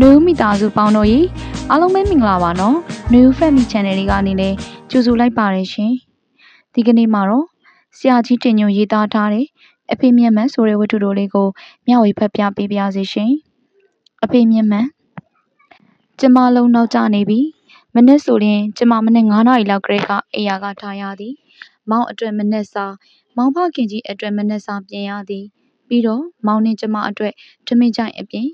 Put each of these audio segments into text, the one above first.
နွေဦးမိသားစုပေါင်းတို့ရေအားလုံးပဲမင်္ဂလာပါနော်နွေဦး Family Channel လေးကနေလည်းကြိုဆိုလိုက်ပါတယ်ရှင်ဒီကနေ့မှာတော့ဆရာကြီးတင်ညွန်ရေးသားထားတဲ့အဖေမြတ်မှန်ဆိုတဲ့ဝတ္ထုတို့လေးကိုမျှဝေဖတ်ပြပေးပါရစေရှင်အဖေမြတ်မှန်ကျမလုံးနောက်ကျနေပြီမနေ့ဆိုရင်ကျမမနေ့9နာရီလောက်ကလေးကအိယာကထားရသည် မောင်အတွက်မနေ့စာမောင်ဖခင်ကြီးအတွက်မနေ့စာပြင်ရသည် ပြီးတော့မောင်နှင့်ကျမအတွက်ထမင်းကြိုင်အပြင်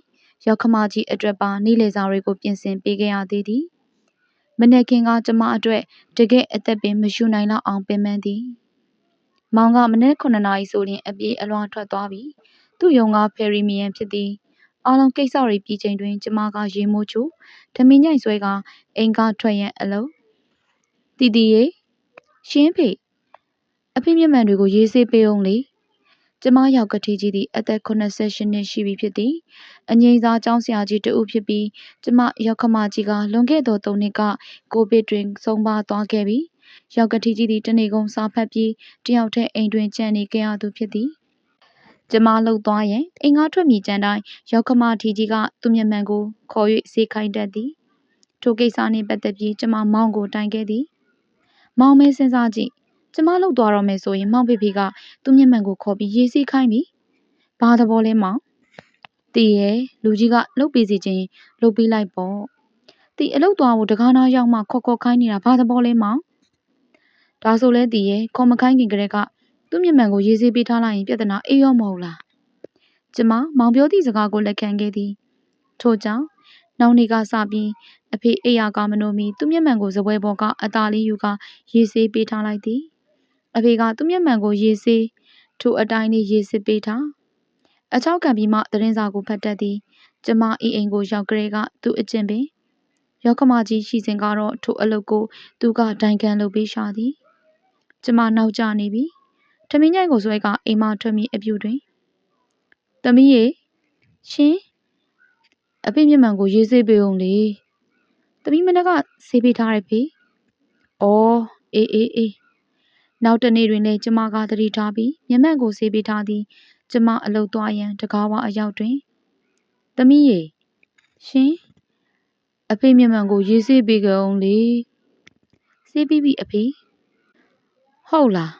ရောက်ခမကြီးအတွက်ပါနေ့လည်စာတွေကို ပြင်ဆင်ပေးခဲ့ရသေးသည်မနေ့ခင်ကကျမအတွက်တကယ်အသက်ပင်မရှူနိုင်တော့အောင်ပင်ပန်းသည်မောင်ကမနေ့9နာရီဆိုရင်အပြေးအလွှာထွက်သွားပြီသူ့ယုံကဖယ်ရီမီယန်ဖြစ်သည်အားလုံးကိစ္စတွေပြီးချိန်တွင်ကျမကရေမိုးချိုဓမင်းညိုင်ဆွဲကအိမ်ကထွက်ရန်အလုံးတီတီရေရှင်းဖေအဖေမျက်မှန်တွေကိုရေးဆေးပေးအောင်လေ ကျမရောက်ကတိကြီးသည် အသက် 88 နှစ်ရှိပြီဖြစ်သည် အငိမ့်စားကျောင်းဆရာကြီးတဦးဖြစ်ပြီး ကျမရောက်ခမကြီးက လွန်ခဲ့သော၃နှစ်က ကိုဗစ်တွင် ဆုံးပါသွားခဲ့ပြီးရောက်ကတိကြီးသည်တနေ့ကုန်စာဖတ်ပြီးတယောက်တည်း အိမ်တွင်ကြံနေခဲ့ရသူဖြစ်သည် ကျမလှုပ်သွားရင်အိမ်ကားထွက်မြည်ကြမ်းတိုင်းရောက်ခမထီကြီးက သူ့မျက်မှန်ကို ခေါ်၍စေခိုင်းတတ်သည် ထိုကိစ္စနှင့်ပတ်သက်ပြီး ကျမမောင်ကိုတိုင်ခဲ့သည် မောင်မဲစဉ်းစားကြည့် ကျမလှုပ်သွားတော့မယ်ဆိုရင်မောင်ဖေဖေကသူ့မျက်မှန်ကိုခေါ်ပြီးရေးစီးခိုင်းပြီ။ဘာသဘောလဲမောင်။တီးရဲ့လူကြီးကလှုပ်ပေးစီခြင်းလှုပ်ပေးလိုက်ပေါ့။တီးအလုပ်သွားဖို့တကားနာရောက်မှခေါ်ခေါ်ခိုင်းနေတာဘာသဘောလဲမောင်။ဒါဆိုလဲတီးရဲ့ခေါ်မခိုင်းခင်ကလေးကသူ့မျက်မှန်ကိုရေးစီးပေးထားလိုက်ရင်ပြဿနာအေးရောမဟုတ်လား။ကျမမောင်ပြောသည့်စကားကိုလက်ခံခဲ့သည်။ထို့ကြောင့်နောက်နေ့ကစပြီးအဖေအိယာကမနိုမီသူ့မျက်မှန်ကိုဇပွဲပေါ်ကအသာလေးယူကရေးဆေးပေးထားလိုက်သည် အဖေကသူ့မျက်မှန်ကိုရေးဆေးထိုအတိုင်းလေးရေးစစ်ပေးထားအချောက်ခံပြီးမှသတင်းစာကိုဖတ်တတ်သည်ကျမအီအိမ်ကိုရောက်ကြဲကသူ့အကျင့်ပင်ရောက်ခမကြီးရှိစဉ်ကတော့ထိုအလုပ်ကိုသူကဒိုင်ကန်လုပ်ပေးရှာသည်ကျမနောက်ကျနေပြီထမင်းညိုင်ကိုဆွဲကအိမ်မထွက်မိအပြူတွင်သမီးရေရှင်အဖေမျက်မှန်ကိုရေးဆေးပေးအောင်လေသမီးမနက်ကဆေးပေးထားတယ်ဖေ။အော်အေးအေးအေး နောက်တနေ့တွင်လည်းကျမကသတိထားပြီးမျက်မှန်ကိုဆေးပေးထားသည်ကျမအလုပ်သွားရန်တကားဝအရောက်တွင်သမီးရေရှင်အဖေမျက်မှန်ကိုရေးဆေးပေးကြအောင်လေဆေးပြီးပြီအဖေဟုတ်လား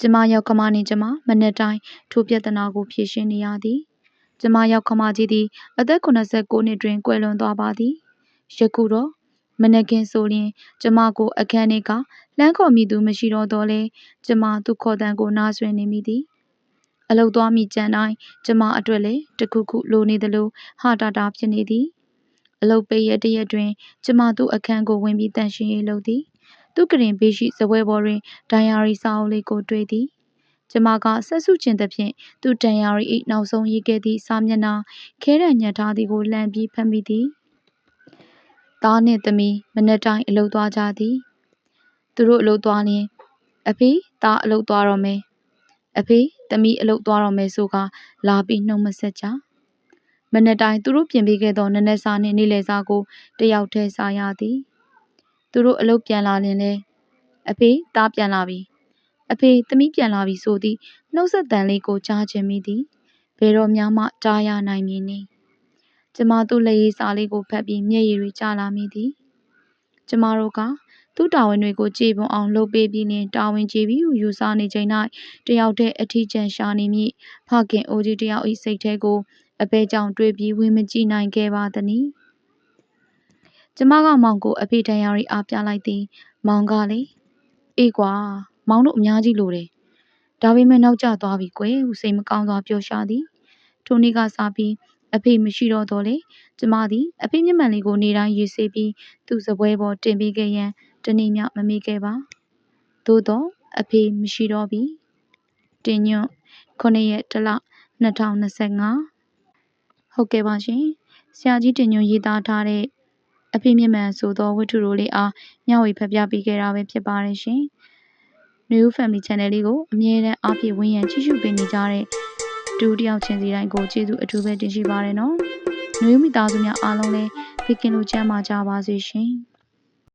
ကျမရောက်ခမနှင့်ကျမမနေ့တိုင်းထိုပြဿနာကိုဖြေရှင်းနေရသည်ကျမရောက်ခမကြီးသည်အသက်89နှစ်တွင်ကွယ်လွန်သွားပါသည်ယခုတော့ မနက်ခင်းဆိုလျှင် ကျမကို အခန်းထဲက လှမ်းခေါ်မည်သူ မရှိတော့သော်လည်း ကျမ သူ့ခေါ်သံကို နားစွင့်နေမိသည်။အလုပ်သွားမည်ကြံတိုင်း ကျမအတွက်လည်း တစ်ခုခု လိုနေသလိုဟာတာတာ ဖြစ်နေသည်။အလုပ်ပိတ်ရက်တစ်ရက်တွင် ကျမ သူ့အခန်းကိုဝင်ပြီး သန့်ရှင်းရေးလုပ်သည်။သူ့ကုတင်ဘေးရှိ စားပွဲပေါ်တွင် ဒိုင်ယာရီစာအုပ်လေးကို တွေ့သည်။ကျမက စက်စုချင်သဖြင့် သူ့ဒိုင်ယာရီ၏နောက်ဆုံးရေးခဲ့သည့် စာမျက်နှာ ခဲတံညှပ်ထားသည်ကို လှမ်းပြီး ဖတ်မိသည်။ သားနှင့်သမီးမနက်တိုင်းအလုပ်သွားကြသည်။သူတို့အလုပ်သွားလျှင်အဖေသားအလုပ်သွားတော့မယ်။အဖေသမီးအလုပ်သွားတော့မယ်ဆိုကာလာပြီးနှုတ်မဆက်ကြ။မနက်တိုင်းသူတို့ပြင်ပေးခဲ့သောနနက်စာနှင့်နေ့လယ်စာကိုတယောက်တည်းစားရသည်။သူတို့အလုပ်ပြန်လာလျှင်လည်းအဖေသားပြန်လာပြီ။အဖေသမီးပြန်လာပြီဆိုသည်နှုတ်ဆက်သံလေးကိုကြားချင်မိသည်။ဘယ်တော့မှမှကြားရနိုင်မည်နည်း။ ကျမသူ့လက်ရည်စာလေးကိုဖတ်ပြီးမျက်ရည်တွေကျလာမိသည်။ကျမတို့ကသူ့တာဝန်တွေကိုကျေပွန်အောင်လုပ်ပေးပြီးလျှင်တာဝန်ကျေပြီဟုယူဆနေချိန်၌တယောက်တည်းအထီးကျန်ရှာနေမည်ဖခင်အိုကြီးတယောက်၏စိတ်ထဲကိုအဘဲကြောင့်တွေးပြီးဝင်မကြည့်နိုင်ခဲ့ပါသနည်းကျမကမောင်ကိုအဖေတန်ရာရီအားပြလိုက်သည်မောင်ကလေအေးကွာမောင်တို့အများကြီးလိုတယ်ဒါပေမဲ့နောက်ကျသွားပြီကွယ်ဟုစိတ်မကောင်းစွာပြောရှာသည်ထိုနေ့ကစပြီး အဖေမရှိတော့တော့လေကျမသည်အဖေမျက်မှန်လေးကိုနေတိုင်းရေးဆေးပြီးသူ့စပွဲပေါ်တင်ပေးခဲ့ရန်တနေ့မျှမမေ့ခဲ့ပါသို့တော့အဖေမရှိတော့ပြီတင်ညွန့်9ရက်တလ2025ဟုတ်ကဲ့ပါရှင်ဆရာကြီးတင်ညွန့်ရေးသားထားတဲ့အဖေမျက်မှန်ဆိုသောဝတ္ထုတို့လေးအားမျှဝေဖျက်ပြပေးခဲ့တာပဲဖြစ်ပါတယ်ရှင် New Family Channel လေးကိုအမြဲတမ်းအားဖြည့်ဝန်းရံကြည့်ရှုပေးနေကြတဲ့ တူတယောက်ချင်းစီတိုင်းကိုကျေးဇူးအထူးပဲတင်ရှိပါရနော်။နှွေးမိသားစုများအားလုံးလည်းဘေးကင်းလို့ချမ်းသာကြပါစေရှင်။